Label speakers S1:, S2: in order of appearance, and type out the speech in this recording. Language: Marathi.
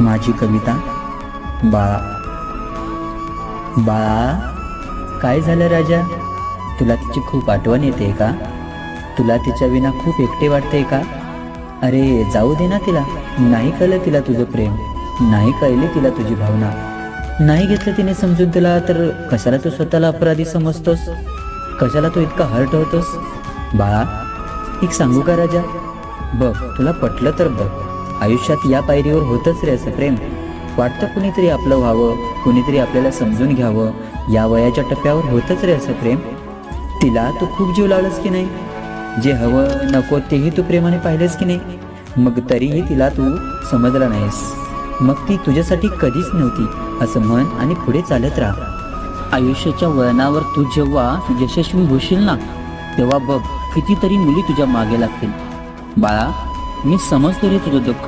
S1: माझी कविता बाळा बाळा काय झालं राजा? तुला तिची खूप आठवण येते का? तुला तिच्या विना खूप एकटे वाटते का? अरे जाऊ दे ना तिला. नाही कळलं तिला तुझं प्रेम. नाही कळली तिला तुझी भावना. नाही घेतलं तिने समजून तुला तर कशाला तू स्वतःला अपराधी समजतोस? कशाला तू इतका हर्ट होतोस? बाळा एक सांगू का राजा? बघ तुला पटलं तर बघ. आयुष्यात या पायरीवर होतच रे असं प्रेम. वाटतं कुणीतरी आपलं व्हावं कुणीतरी आपल्याला समजून घ्यावं या वयाच्या टप्प्यावर होतच रे असं प्रेम. तिला तू खूप जीव लावलंस की नाही? जे हवं नको तेही तू प्रेमाने पाहिलंस की नाही? मग तरीही तिला तू समजला नाहीस. मग ती तुझ्यासाठी कधीच नव्हती असं म्हण आणि पुढे चालत राहा. आयुष्याच्या वळणावर तू जेव्हा यशस्वी होशील ना तेव्हा बघ कितीतरी मुली तुझ्या मागे लागतील. बाळा मी समजतो रे तुझं दुःख.